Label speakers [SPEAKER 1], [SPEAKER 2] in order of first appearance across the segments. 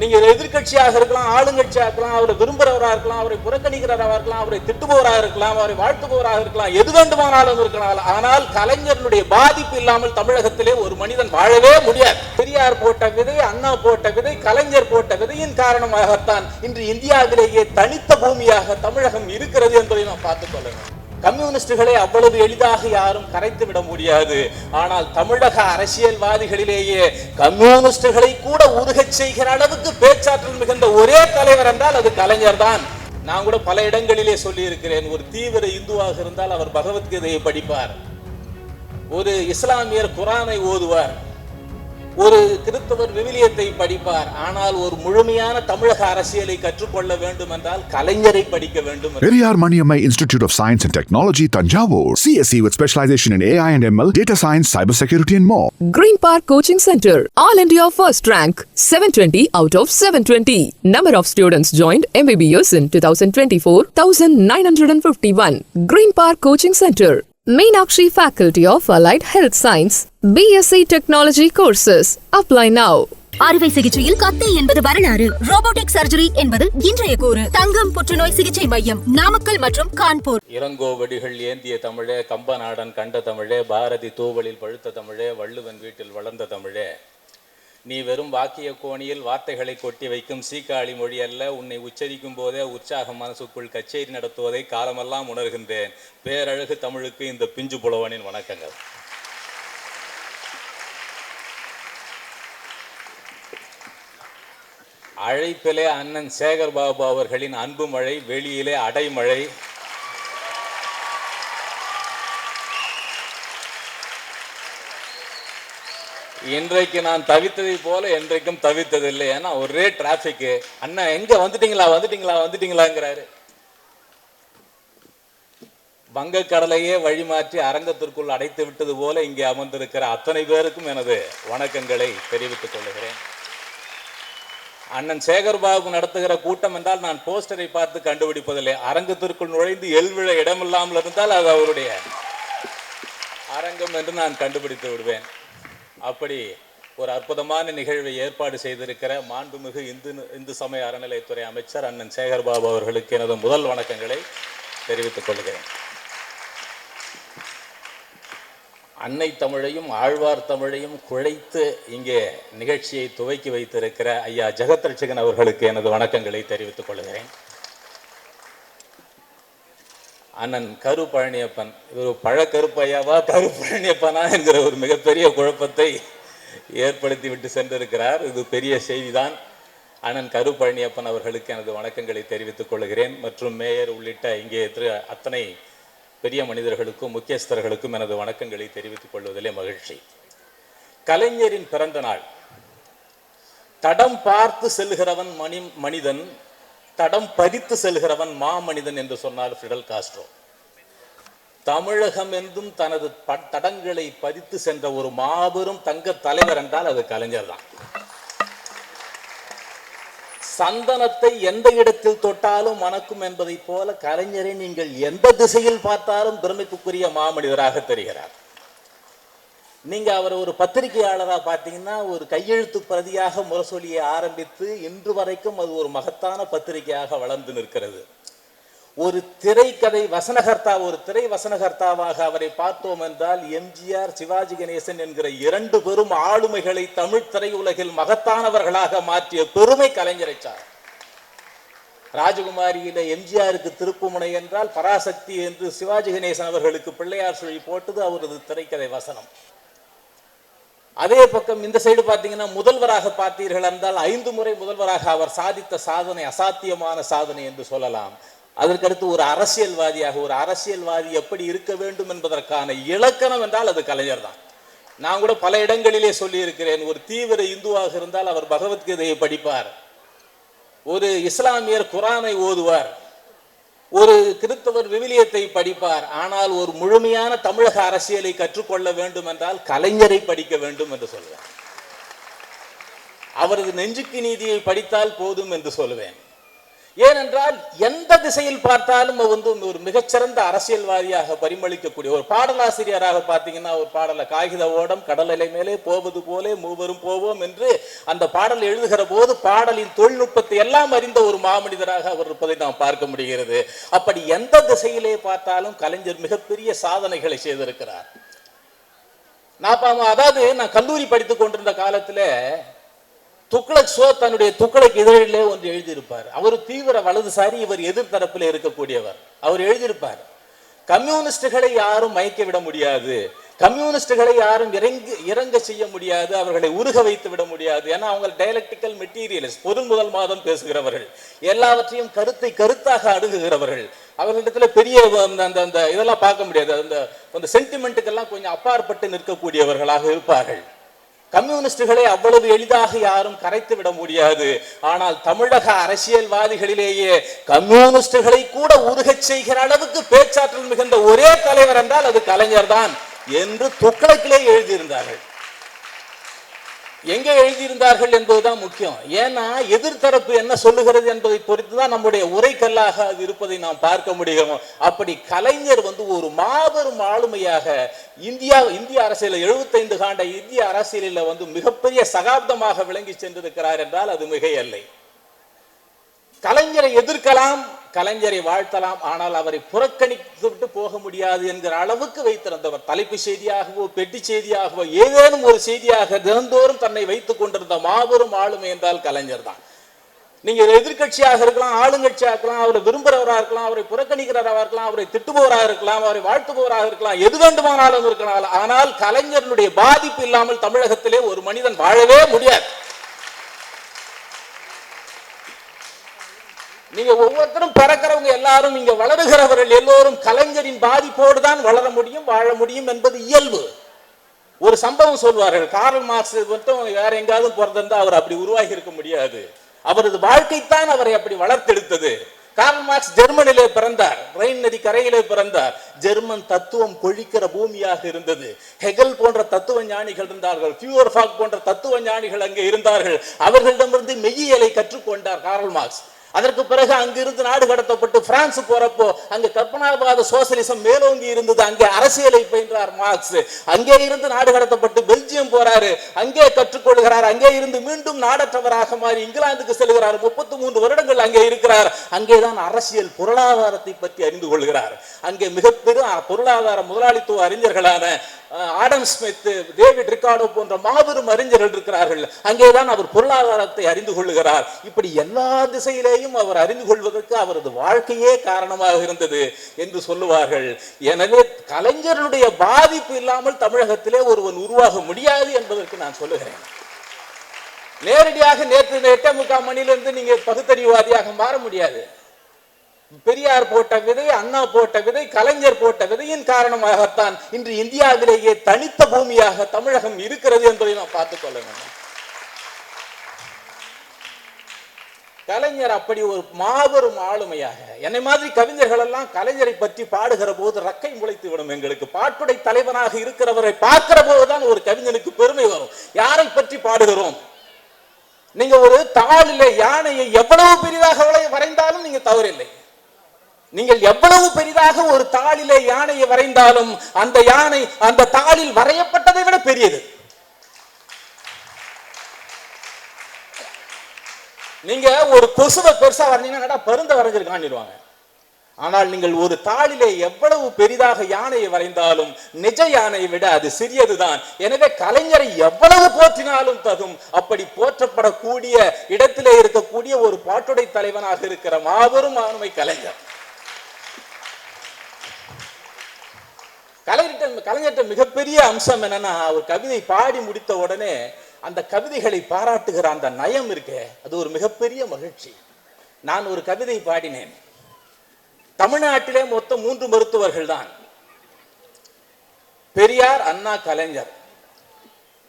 [SPEAKER 1] நீங்க எதிர்க்கட்சியாக இருக்கலாம் ஆளுங்கட்சியாக இருக்கலாம் அவரை விரும்புகிறவராக இருக்கலாம் அவரை புறக்கணிக்கிறவராக இருக்கலாம் அவரை திட்டுபவராக இருக்கலாம் அவரை வாழ்த்துபவராக இருக்கலாம் எது வேண்டுமானாலும் இருக்கலாம். ஆனால் கலைஞர்களுடைய பாதிப்பு இல்லாமல் தமிழகத்திலே ஒரு மனிதன் வாழவே முடியாது. பெரியார் போட்ட விதை அண்ணா போட்ட விதை கலைஞர் போட்ட விதையின் காரணமாகத்தான் இன்று இந்தியாவிலேயே தனித்த பூமியாக தமிழகம் இருக்கிறது என்பதை நாம் பார்த்துக் கொள்ள வேண்டும். கம்யூனிஸ்டுகளை அவ்வளவு எளிதாக யாரும் கரைத்து விட முடியாது. ஆனால் தமிழக அரசியல்வாதிகளிலேயே கம்யூனிஸ்டுகளை கூட உருகச் செய்கிற அளவுக்கு பேச்சாற்றல் மிகுந்த ஒரே தலைவர் என்றால் அது கலைஞர் தான். நான் கூட பல இடங்களிலே சொல்லி இருக்கிறேன் ஒரு தீவிர இந்துவாக இருந்தால் அவர் பகவத்கீதையை படிப்பார். ஒரு இஸ்லாமியர் குரானை ஓதுவார். ஒரு கிறிஸ்தவர் விவிலியத்தை படிப்பார் ஆனால் ஒரு முழுமையான தமிழக அரசியலை கற்றுக்கொள்ள வேண்டும் என்றால் கலைஞரை படிக்க வேண்டும் என்று
[SPEAKER 2] Periyar Maniammai Institute of Science and Technology, Tanjavur. CSE with specialization in AI and ML, data science, cybersecurity, and more.
[SPEAKER 3] Green Park Coaching Center, All India First Rank, 720 out of 720. Number of students joined MBBS in 2024, 1951. Green Park Coaching Center, Meenakshi Faculty of Allied Health Science, BSc Technology courses. Apply now.
[SPEAKER 4] அறுவை சிகிச்சையில் கத்தை என்பது வரலாறு robotic surgery என்பது இன்றைய கூறு தங்கம் புற்றுநோய் சிகிச்சை மையம் நாமக்கல் மற்றும் கான்பூர்
[SPEAKER 1] இளங்கோவடிகள் ஏந்திய தமிழே கம்பநாடன் கண்ட தமிழே பாரதி தூவலில் பழுத்த தமிழே வள்ளுவன் வீட்டில் வளர்ந்த தமிழே நீ வெறும் வாக்கிய கோணியில் வார்த்தைகளை கொட்டி வைக்கும் சீக்காளி மொழி அல்ல. உன்னை உச்சரிக்கும் போதே உற்சாகம் மனசுக்குள் கச்சேரி நடத்துவதை காலமெல்லாம் உணர்கின்றேன். பேரழகு தமிழுக்கு இந்த பிஞ்சு புலவனின் வணக்கங்கள். அழைப்பிலே அண்ணன் சேகர் பாபு அவர்களின் அன்பு மழை வெளியிலே அடைமழை இன்றைக்கு நான் தவித்ததை போல என்றைக்கும் தவித்ததில்லை. ஏன்னா ஒரே டிராபிக் அண்ணா எங்க வந்துட்டீங்களா? வந்துட்டீங்களா? வந்துட்டீங்களாங்கிறாரு. வங்கக்கடலையே வழிமாற்றி அரங்கத்திற்குள் அடைத்து விட்டது போல இங்கே அமர்ந்திருக்கிற அத்தனை பேருக்கும் எனது வணக்கங்களை தெரிவித்துக் கொள்கிறேன். அண்ணன் சேகர்பாபு நடத்துகிற கூட்டம் என்றால் நான் போஸ்டரை பார்த்து கண்டுபிடிப்பதில்லை. அரங்கத்திற்குள் நுழைந்து எல்விழ இடமில்லாமல் இருந்தால் அது அவருடைய அரங்கம் என்று நான் கண்டுபிடித்து விடுவேன். அப்படி ஒரு அற்புதமான நிகழ்வை ஏற்பாடு செய்திருக்கிற மாண்புமிகு இந்து இந்து சமய அறநிலைத்துறை அமைச்சர் அண்ணன் சேகர்பாபு அவர்களுக்கு எனது முதல் வணக்கங்களை தெரிவித்துக் கொள்கிறேன். அன்னை தமிழையும் ஆழ்வார் தமிழையும் குழைத்து இங்கே நிகழ்ச்சியை துவக்கி வைத்திருக்கிற ஐயா ஜெகத் ரட்சகன் அவர்களுக்கு எனது வணக்கங்களை தெரிவித்துக் கொள்கிறேன். அண்ணன் கரு பழனியப்பன். இவர் பழ கருப்பையாவா கரு பழனியப்பனா என்கிற ஒரு மிகப்பெரிய குழப்பத்தை ஏற்படுத்தி விட்டு சென்றிருக்கிறார். இது பெரிய செய்திதான். அண்ணன் கரு பழனியப்பன் அவர்களுக்கு எனது வணக்கங்களை தெரிவித்துக் கொள்கிறேன். மற்றும் மேயர் உள்ளிட்ட இங்கே அத்தனை பெரிய மனிதர்களுக்கும் முக்கியஸ்தர்களுக்கும் எனது வணக்கங்களை தெரிவித்துக் கொள்வதிலே மகிழ்ச்சி. கலைஞரின் பிறந்த நாள். தடம் பார்த்து செல்கிறவன் மணி மனிதன் தடம் பதித்து செல்கிறவன் மாமனிதன் என்று சொன்னார் ஃபிடல் காஸ்ட்ரோ. தமிழகம் என்றும் தனது தடங்களை பதித்து சென்ற ஒரு மாபெரும் தங்க தலைவர் என்றால் அது கலைஞர் தான். சந்தனத்தை எந்த இடத்தில் தொட்டாலும் மணக்கும் என்பதைப் போல கலைஞரை நீங்கள் எந்த திசையில் பார்த்தாலும் பெருமைக்குரிய மாமனிதராக தெரிகிறார். நீங்க அவர் ஒரு பத்திரிகையாளரா பார்த்தீங்கன்னா ஒரு கையெழுத்து பிரதியாக முரசொலியை ஆரம்பித்து இன்று வரைக்கும் அது ஒரு மகத்தான பத்திரிகையாக வளர்ந்து நிற்கிறது. ஒரு திரைக்கதை வசனகர்த்தா ஒரு திரை வசனகர்த்தாவாக அவரை பார்த்தோம் என்றால் எம்ஜிஆர் சிவாஜி கணேசன் என்கிற இரண்டு பெரும் ஆளுமைகளை தமிழ் திரையுலகில் மகத்தானவர்களாக மாற்றிய பெருமை கலைஞரைச்சார் ராஜகுமாரியில எம்ஜிஆருக்கு திருப்புமுனை என்றால் பராசக்தி என்று சிவாஜி கணேசன் அவர்களுக்கு பிள்ளையார் சொல்லி போட்டது அவரது திரைக்கதை வசனம். அதே பக்கம் இந்த சைடு பார்த்தீங்கன்னா முதல்வராக பார்த்தீர்கள் என்றால் ஐந்து முறை முதல்வராக அவர் சாதித்த சாதனை அசாத்தியமான சாதனை என்று சொல்லலாம். அதற்கடுத்து ஒரு அரசியல்வாதியாக ஒரு அரசியல்வாதி எப்படி இருக்க வேண்டும் என்பதற்கான இலக்கணம் என்றால் அது கலைஞர் தான். நான் கூட பல இடங்களிலே சொல்லியிருக்கிறேன் ஒரு தீவிர இந்துவாக இருந்தால் அவர் பகவத்கீதையை படிப்பார். ஒரு இஸ்லாமியர் குரானை ஓதுவார். ஒரு கிறிஸ்தவர் விவிலியத்தை படிப்பார். ஆனால் ஒரு முழுமையான தமிழக அரசியலை கற்றுக்கொள்ள வேண்டும் என்றால் கலைஞரை படிக்க வேண்டும் என்று சொல்வேன் அவரது நெஞ்சுக்கு நீதியை படித்தால் போதும் என்று சொல்லுவேன் ஏனென்றால் எந்த திசையில் பார்த்தாலும் அவர் வந்து ஒரு மிகச்சிறந்த அரசியல்வாதியாக பரிமளிக்கக்கூடிய ஒரு பாடலாசிரியராக பார்த்தீங்கன்னா ஒரு பாடலை காகித ஓடம் கடல் மேலே போவது போலே மூவரும் போவோம் என்று அந்த பாடல் எழுதுகிற போது பாடலின் தொழில்நுட்பத்தை எல்லாம் அறிந்த ஒரு மாமனிதராக அவர் இருப்பதை நாம் பார்க்க முடிகிறது. அப்படி எந்த திசையிலே பார்த்தாலும் கலைஞர் மிகப்பெரிய சாதனைகளை செய்திருக்கிறார். நான் பா- அதாவது நான் கல்லூரி படித்துக் கொண்டிருந்த காலத்திலே துக்ளக் சோ தன்னுடைய துக்ளக் இதழிலே ஒன்று எழுதியிருப்பார். அவர் தீவிர வலதுசாரி இவர் எதிர்த்தரப்பில் இருக்கக்கூடியவர். அவர் எழுதியிருப்பார். கம்யூனிஸ்டுகளை யாரும் மயக்க விட முடியாது. கம்யூனிஸ்டுகளை யாரும் இறங்கி இறங்க செய்ய முடியாது. அவர்களை உருக வைத்து விட முடியாது. ஏன்னா அவங்க டைலக்டிக்கல் மெட்டீரியல்ஸ் பொருள் முதல் மாதம் பேசுகிறவர்கள். எல்லாவற்றையும் கருத்தை கருத்தாக அணுகுகிறவர்கள். அவர்களிடத்துல பெரிய அந்த அந்த அந்த இதெல்லாம் பார்க்க முடியாது. அந்த அந்த சென்டிமெண்ட்டுக்கெல்லாம் கொஞ்சம் அப்பாற்பட்டு நிற்கக்கூடியவர்களாக இருப்பார்கள். கம்யூனிஸ்டுகளை அவ்வளவு எளிதாக யாரும் கரைத்து விட முடியாது. ஆனால் தமிழக அரசியல்வாதிகளிலேயே கம்யூனிஸ்டுகளை கூட உருகச் செய்கிற அளவுக்கு பேச்சாற்றல் மிகுந்த ஒரே தலைவர் என்றால் அது கலைஞர் தான் என்று துக்ளக்கிலே எழுதியிருந்தார்கள். எங்கே எழுதியிருந்தார்கள் என்பதுதான் முக்கியம். ஏன்னா எதிர்த்தரப்பு என்ன சொல்லுகிறது என்பதை பொறுத்து தான் நம்முடைய உரைக்கல்லாக அது இருப்பதை நாம் பார்க்க முடியும். அப்படி கலைஞர் வந்து ஒரு மாபெரும் ஆளுமையாக இந்தியா இந்திய அரசியல் 75 காண்ட இந்திய அரசியலில் வந்து மிகப்பெரிய சகாப்தமாக விளங்கி சென்றிருக்கிறார் என்றால் அது மிகையல்லை. கலைஞரை எதிர்க்கலாம் கலைஞரை வாழ்த்தலாம் ஆனால் அவரை புறக்கணித்து விட்டு போக முடியாது என்கிற அளவுக்கு வைத்திருந்தவர். தலைப்பு செய்தியாகவோ பெட்டி செய்தியாகவோ ஏதேனும் ஒரு செய்தியாக தினந்தோறும் தன்னை வைத்துக் கொண்டிருந்த மாபெரும் ஆளுமை என்றால் கலைஞர் தான். நீங்க எதிர்க்கட்சியாக இருக்கலாம் ஆளுங்கட்சியாக இருக்கலாம் அவரை விரும்புகிறவராக இருக்கலாம் அவரை புறக்கணிக்கிறவராக இருக்கலாம் அவரை திட்டுபவராக இருக்கலாம் அவரை வாழ்த்துபவராக இருக்கலாம் எது வேண்டுமானாலும் இருக்கலாம். ஆனால் கலைஞருடைய பாதிப்பு இல்லாமல் தமிழகத்திலே ஒரு மனிதன் வாழவே முடியாது. நீங்க ஒவ்வொருத்தரும் பிறக்கிறவங்க எல்லாரும் இங்க வளருகிறவர்கள் எல்லோரும் கலைஞரின் பாதிப்போடு தான் வளர முடியும் வாழ முடியும் என்பது இயல்பு. ஒரு சம்பவம் சொல்வார்கள். காரல் மார்க்ஸ் மட்டும் வேற எங்காவது பிறந்திருந்தா அவர் அப்படி உருவாகி இருக்க முடியாது. அவரது வாழ்க்கைத்தான் அவரை அப்படி வளர்த்தெடுத்தது. கார்ல் மார்க்ஸ் ஜெர்மனிலே பிறந்தார். ரைன் நதி கரையிலே பிறந்தார். ஜெர்மன் தத்துவம் கொழிக்கிற பூமியாக இருந்தது. ஹெகல் போன்ற தத்துவ ஞானிகள் இருந்தார்கள். ஃபியூர்ஃபாக் போன்ற தத்துவ ஞானிகள் அங்கே இருந்தார்கள். அவர்களிடமிருந்து மெய்யியலை கற்றுக்கொண்டார் கார்ல் மார்க்ஸ். அதற்கு பிறகு அங்கிருந்து நாடு கடத்தப்பட்டு பிரான்ஸ் போறப்போ அங்க கற்பனாபாத சோசலிசம் மேலோங்கி இருந்தது. அங்கே அரசியலை பயின்றார் மார்க்ஸ். அங்கே இருந்து நாடு கடத்தப்பட்டு பெல்ஜியம் போறாரு. அங்கே கற்றுக்கொள்கிறார். அங்கே இருந்து மீண்டும் நாடற்றவராக மாறி இங்கிலாந்துக்கு செல்கிறார். முப்பத்தி மூன்று வருடங்கள் அங்கே இருக்கிறார். அங்கேதான் அரசியல் பொருளாதாரத்தை பற்றி அறிந்து கொள்கிறார். அங்கே மிகப்பெரும் பொருளாதார முதலாளித்துவ அறிஞர்களான ஆடம் ஸ்மித் டேவிட் ரிகார்டோ போன்ற மாபெரும் அறிஞர்கள் இருக்கிறார்கள். அங்கேதான் அவர் பொருளாதாரத்தை அறிந்து கொள்ளுகிறார். இப்படி எல்லா திசையிலேயும் அவர் அறிந்து கொள்வதற்கு அவரது வாழ்க்கையே காரணமாக இருந்தது என்று சொல்லுவார்கள். எனவே கலைஞருடைய பாதிப்பு இல்லாமல் தமிழகத்திலே ஒருவன் உருவாக முடியாது என்பதற்கு நான் சொல்லுகிறேன். நேரடியாக நேற்று எட்டே முக்கால் மணியிலிருந்து நீங்க பகுத்தறிவாதியாக மாற முடியாது. பெரியார் போட்ட விதை அண்ணா போட்ட விதை கலைஞர் போட்ட விதையின் காரணமாகத்தான் இன்று இந்தியாவிலேயே தனித்த பூமியாக தமிழகம் இருக்கிறது என்பதை நாம் பார்த்துக் கொள்ள வேண்டும். கலைஞர் அப்படி ஒரு மாபெரும் ஆளுமையாக என்னை மாதிரி கவிஞர்கள் எல்லாம் கலைஞரை பற்றி பாடுகிற போது ரக்கை முளைத்து விடும் எங்களுக்கு. பாட்டுடை தலைவனாக இருக்கிறவரை பார்க்கிற போதுதான் ஒரு கவிஞனுக்கு பெருமை வரும். யாரை பற்றி பாடுகிறோம்? நீங்க ஒரு தாளில யானையை எவ்வளவு பெரிதாக வரைந்தாலும் நீங்க தவறில்லை. நீங்கள் எவ்வளவு பெரிதாக ஒரு தாளிலே யானையை வரைந்தாலும் அந்த யானை அந்த தாளில் வரையப்பட்டதை விட பெரியது. நீங்க ஒரு கொசுவை பெருசா வரைஞ்சீங்கன்னா பருந்த வரைஞ்சிருக்கான்னுடுவாங்க ஆனால் நீங்கள் ஒரு தாளிலே எவ்வளவு பெரிதாக யானையை வரைந்தாலும் நிஜ யானையை விட அது சிறியதுதான். எனவே கலைஞரை எவ்வளவு போற்றினாலும் தகும். அப்படி போற்றப்படக்கூடிய இடத்திலே இருக்கக்கூடிய ஒரு பாட்டுடை தலைவனாக இருக்கிற மாபெரும் ஆளுமை கலைஞர். கலைஞர்கிட்ட கலைஞர்கிட்ட மிகப்பெரிய அம்சம் என்னன்னா ஒரு கவிதை பாடி முடித்த உடனே அந்த கவிதைகளை பாராட்டுகிற அந்த நயம் இருக்கே அது ஒரு மிகப்பெரிய மகிழ்ச்சி. நான் ஒரு கவிதை பாடினேன். தமிழ்நாட்டிலே மொத்தம் மூன்று மருத்துவர்கள் தான். பெரியார் அண்ணா கலைஞர்.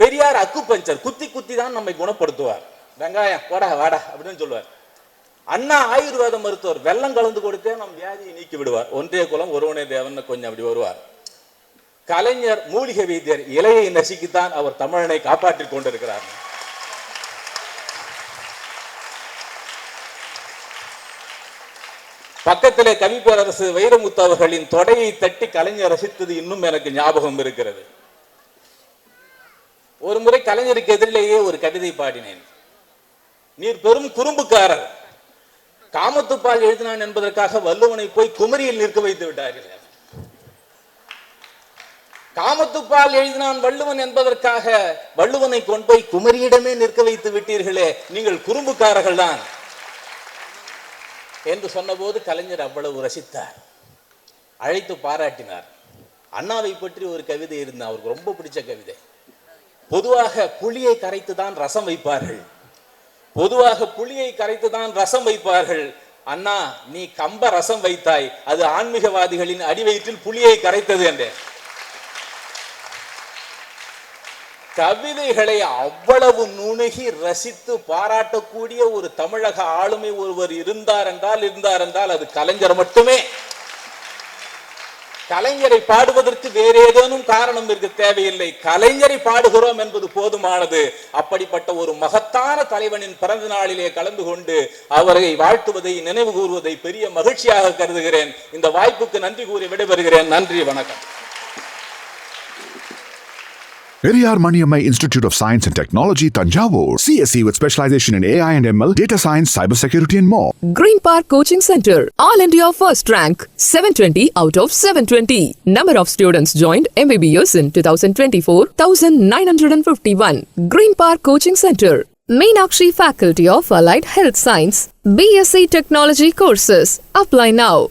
[SPEAKER 1] பெரியார் அக்கு பஞ்சர் குத்தி குத்தி தான் நம்மை குணப்படுத்துவார். வெங்காயம் வாடா வாடா அப்படின்னு சொல்லுவார். அண்ணா ஆயுர்வேத மருத்துவர் வெள்ளம் கலந்து கொடுத்தே நம் வியாதியை நீக்கி விடுவார். ஒன்றே குலம் ஒருவனே தேவன் கொஞ்சம் அப்படி வருவார். கலைஞர் மூலிகை வைத்தியர் இலையை நசுக்கித்தான் அவர் தமிழனை காப்பாற்றிக் கொண்டிருக்கிறார். பக்கத்திலே கவிப்பேரரசு வைரமுத்து அவர்களின் தொடையை தட்டி கலைஞர் ரசித்தது இன்னும் எனக்கு ஞாபகம் இருக்கிறது. ஒரு முறை கலைஞருக்கு எதிரிலேயே ஒரு கவிதை பாடினேன். நீர் பெரும் குறும்புக்காரர் காமத்துப்பால் எழுதினான் என்பதற்காக வள்ளுவனை போய் குமரியில் நிற்க வைத்து விட்டார்கள் காமத்துப்பால் எழுதினான் வள்ளுவன் என்பதற்காக வள்ளுவனை கொண்டு போய் குமரியிடமே நிற்க வைத்து விட்டீர்களே நீங்கள் குறும்புக்காரர்கள் தான். என்று சொன்னபோது கலைஞர் அவ்வளவு ரசித்தார். அழைத்து பாராட்டினார். அண்ணாவை பற்றி ஒரு கவிதை இருந்தது அவருக்கு ரொம்ப பிடிச்ச கவிதை. பொதுவாக புளியை கரைத்து தான் ரசம் வைப்பார்கள். பொதுவாக புளியை கரைத்து தான் ரசம் வைப்பார்கள். அண்ணா நீ கம்ப ரசம் வைத்தாய். அது ஆன்மீகவாதிகளின் அடிவயிற்றில் புளியை கரைத்தது என்றேன். கவிதைகளை அவ்வளவு நுணுகி ரசித்து பாராட்டக்கூடிய ஒரு தமிழக ஆளுமை ஒருவர் இருந்தார் என்றால் இருந்தார் என்றால் அது கலைஞர் மட்டுமே. கலைஞரை பாடுவதற்கு வேற ஏதேனும் காரணம் இருக்க தேவையில்லை. கலைஞரை பாடுகிறோம் என்பது போதுமானது. அப்படிப்பட்ட ஒரு மகத்தான தலைவனின் பிறந்த நாளிலே கலந்து கொண்டு அவரை வாழ்த்துவதை நினைவு கூறுவதை பெரிய மகிழ்ச்சியாக கருதுகிறேன். இந்த வாய்ப்புக்கு நன்றி கூறி விடைபெறுகிறேன். நன்றி வணக்கம்.
[SPEAKER 2] Periyar Maniammai Institute of Science and Technology, Tanjavur. CSE with specialization in AI and ML, data science, cybersecurity, and more.
[SPEAKER 3] Green Park Coaching Center. All into your first rank. 720 out of 720. Number of students joined MBBS in 2024, 1951. Green Park Coaching Center. Meenakshi Faculty of Allied Health Science. BSc Technology Courses. Apply now.